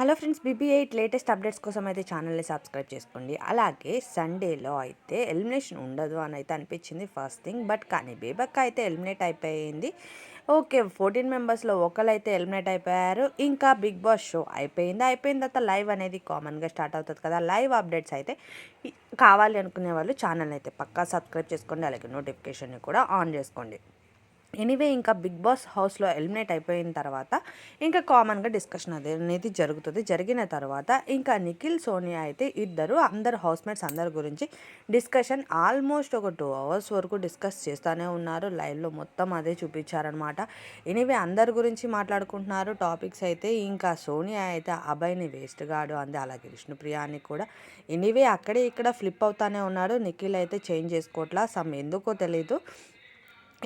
Hello friends BB eight latest updates కోసం అయితే ఛానల్ని సబ్స్క్రైబ్ చేసుకోండి. అలాగే సండేలో అయితే ఎలిమినేషన్ ఉండదు అని అయితే అనిపించింది ఫస్ట్ థింగ్ బట్ కానీ బేబక్క అయితే ఎలిమినేట్ అయిపోయింది. ఓకే ఫోర్టీన్ మెంబర్స్లో ఒకరు అయితే ఎలిమినేట్ అయిపోయారు. ఇంకా బిగ్ బాస్ షో అయిపోయింది. అయిపోయిన తర్వాత లైవ్ అనేది కామన్గా స్టార్ట్ అవుతుంది కదా. లైవ్ అప్డేట్స్ అయితే కావాలి అనుకునే వాళ్ళు ఛానల్ అయితే పక్కా సబ్స్క్రైబ్ చేసుకోండి. అలాగే నోటిఫికేషన్ని కూడా ఆన్ చేసుకోండి. ఎనీవే ఇంకా బిగ్ బాస్ హౌస్లో ఎలిమినేట్ అయిపోయిన తర్వాత ఇంకా కామన్గా డిస్కషన్ అనేది జరుగుతుంది. జరిగిన తర్వాత ఇంకా నిఖిల్ సోనియా అయితే ఇద్దరు అందరు హౌస్మేట్స్ అందరి గురించి డిస్కషన్ ఆల్మోస్ట్ ఒక టూ అవర్స్ వరకు డిస్కస్ చేస్తూనే ఉన్నారు. లైవ్లో మొత్తం అదే చూపించారనమాట ఎనీవే అందరి గురించి మాట్లాడుకుంటున్నారు. టాపిక్స్ అయితే ఇంకా సోనియా అయితే అభయ్ని వేస్ట్ గాడు అంది. అలాగే విష్ణుప్రియ అని కూడా. ఎనీవే అక్కడే ఇక్కడ ఫ్లిప్ అవుతానే ఉన్నాడు నిఖిల్ అయితే చేంజ్ చేసుకోవట్లా. సమ్ ఎందుకో తెలీదు.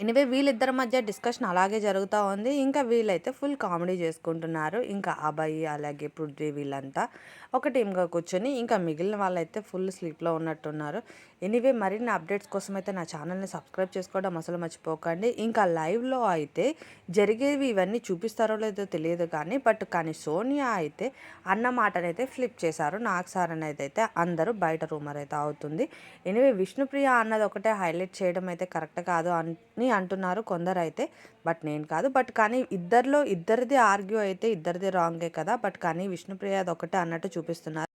ఎనివే వీళ్ళిద్దరి మధ్య డిస్కషన్ అలాగే జరుగుతూ ఉంది. ఇంకా వీళ్ళైతే ఫుల్ కామెడీ చేసుకుంటున్నారు. ఇంకా అబ్బాయి అలాగే పృథ్వీ వీళ్ళంతా ఒక టీమ్గా కూర్చొని ఇంకా మిగిలిన వాళ్ళైతే ఫుల్ స్లీప్లో ఉన్నట్టున్నారు. ఎనీవే మరిన్ని అప్డేట్స్ కోసం అయితే నా ఛానల్ని సబ్స్క్రైబ్ చేసుకోవడం అసలు మర్చిపోకండి. ఇంకా లైవ్లో అయితే జరిగేవి ఇవన్నీ చూపిస్తారో లేదో తెలియదు కానీ బట్ కానీ సోనియా అయితే అన్న మాటనైతే ఫ్లిప్ చేశారు. నాకు సార్ అనేది అయితే అందరూ బయట రూమర్ అయితే అవుతుంది. ఎనివే విష్ణుప్రియ అన్నది ఒకటే హైలైట్ చేయడం అయితే కరెక్ట్ కాదు అని అంటున్నారు కొందరు అయితే బట్ నేను కాదు. బట్ కానీ ఇద్దరిలో ఇద్దరిది ఆర్గ్యూ అయితే ఇద్దరిది రాంగే కదా. బట్ కానీ విష్ణుప్రియ అది ఒకటే అన్నట్టు చూపిస్తున్నారు.